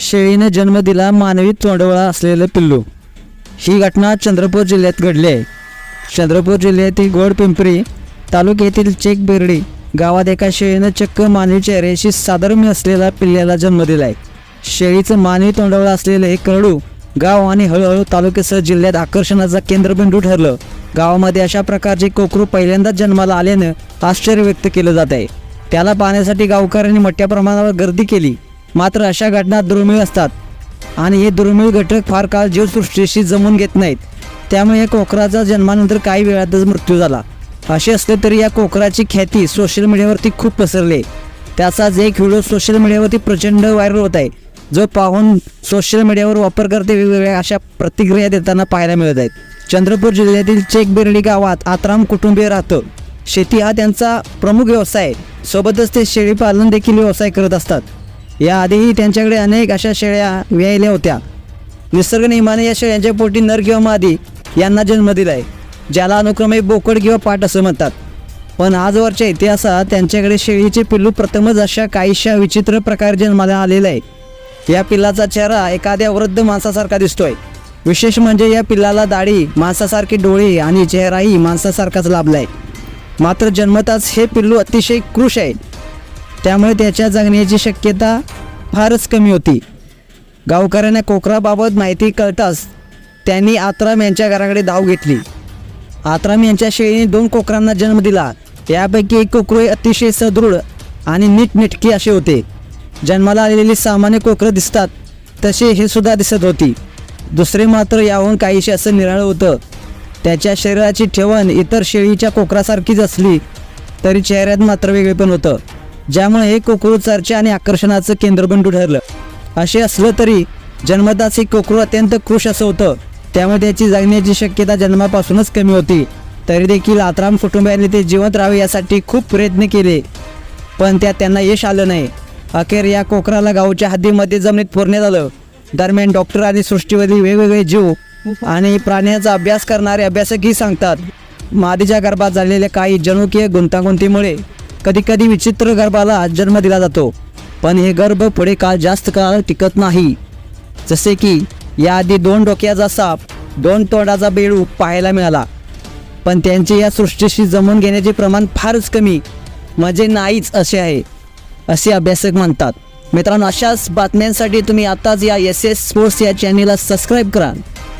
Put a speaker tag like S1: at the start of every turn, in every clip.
S1: शेळीने जन्म दिला मानवी तोंडवळा असलेलं पिल्लू. ही घटना चंद्रपूर जिल्ह्यात घडली आहे. चंद्रपूर जिल्ह्यातील गोडपिंपरी तालुक्यातील चेक बिर्डी गावात एका शेळीनं चक्क मानवी चेहऱ्याशी साधर्म्य असलेल्या पिल्ल्याला जन्म दिला आहे शेळीचं मानवी तोंडावर असलेलं हे करडू गाव आणि हळूहळू तालुक्यासह जिल्ह्यात आकर्षणाचा केंद्रबिंदू ठरलं. गावामध्ये अशा प्रकारचे कोकरू पहिल्यांदाच जन्माला आल्यानं आश्चर्य व्यक्त केलं जात आहे त्याला पाहण्यासाठी गावकऱ्यांनी मोठ्या प्रमाणावर गर्दी केली. मात्र अशा घटना दुर्मिळ असतात. आणि हे दुर्मिळ घटक फार काळ जीवसृष्टीशी जमून घेत नाहीत. त्यामुळे या कोकराचा जन्मानंतर काही वेळातच मृत्यू झाला. असे असले तरी या कोकराची ख्याती सोशल मीडियावरती खूप पसरली. त्याचाच एक व्हिडिओ सोशल मीडियावरती प्रचंड व्हायरल होत आहे. जो पाहून सोशल मीडियावर वापरकर्ते वेगवेगळ्या अशा प्रतिक्रिया देताना पाहायला मिळत आहेत. चंद्रपूर जिल्ह्यातील चेकबेर्डी गावात आत्राम कुटुंबीय राहतं. शेती हा त्यांचा प्रमुख व्यवसाय आहे. सोबतच ते शेळीपालन देखील व्यवसाय करत असतात. याआधीही त्यांच्याकडे अनेक अशा शेळ्या व्यायल्या होत्या. निसर्ग नियमाने या शेळ्यांच्या पोटी नर किंवा मादी यांना जन्म दिला आहे ज्याला अनुक्रमे बोकड किंवा पाट असं म्हणतात. पण आजवरच्या इतिहासात त्यांच्याकडे शेळीचे पिल्लू प्रथमच अशा काहीशा विचित्र प्रकारे जन्माला आलेला आहे. या पिल्लाचा चेहरा एखाद्या वृद्ध माणसासारखा दिसतोय. विशेष म्हणजे या पिल्लाला दाढी माणसासारखी डोळे आणि चेहराही माणसासारखाच लाभलाय. मात्र जन्मताच हे पिल्लू अतिशय कृश आहे त्यामुळे त्याच्या जगण्याची शक्यता फारच कमी होती. गावकऱ्यांना कोकराबाबत माहिती कळताच त्यांनी आत्राम यांच्या घराकडे धाव घेतली. आत्राम यांच्या शेळीने दोन कोकरांना जन्म दिला. यापैकी एक कोकरू अतिशय सदृढ आणि नीटनेटकी असे होते. जन्माला आलेली सामान्य कोकरं दिसतात तसे हे सुद्धा दिसत होती. दुसरे मात्र याहून काहीशी असं निराळं होतं. त्याच्या शरीराची ठेवण इतर शेळीच्या कोकरासारखीच असली तरी चेहऱ्यात मात्र वेगळेपण होतं. ज्यामुळे हे कोकरू चर्चा आणि आकर्षणाचं केंद्रबिंदू ठरलं. असे असलं तरी जन्मताच हे कोकरू अत्यंत खुश असं होतं. त्यामुळे त्याची जगण्याची शक्यता जन्मापासूनच कमी होती. तरी देखील आतराम कुटुंबियांनी ते जिवंत राहावे यासाठी खूप प्रयत्न केले. पण त्यात त्यांना यश आलं नाही. अखेर या कोकराला गावच्या हद्दीमध्ये जमिनीत पुरण्यात आलं. दरम्यान डॉक्टर आणि सृष्टीवरील वेगवेगळे जीव आणि प्राण्यांचा अभ्यास करणारे अभ्यासकही सांगतात. मादीच्या गर्भात झालेल्या काही जनुकीय गुंतागुंतीमुळे कधीकधी विचित्र गर्भाला जन्म दिला जातो. पण हे गर्भ पुढे काळ जास्त काळ टिकत नाही. जसे की याआधी दोन डोक्याचा साप दोन तोंडाचा बेडू पाहायला मिळाला. पण त्यांचे या सृष्टीशी जमून घेण्याचे प्रमाण फारच कमी म्हणजे नाहीच असे आहे असे अभ्यासक म्हणतात. मित्रांनो अशाच बातम्यांसाठी तुम्ही आताच या एस एस स्पोर्ट्स या चॅनेलला सबस्क्राईब करा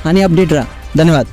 S1: आणि अपडेट राहा. धन्यवाद.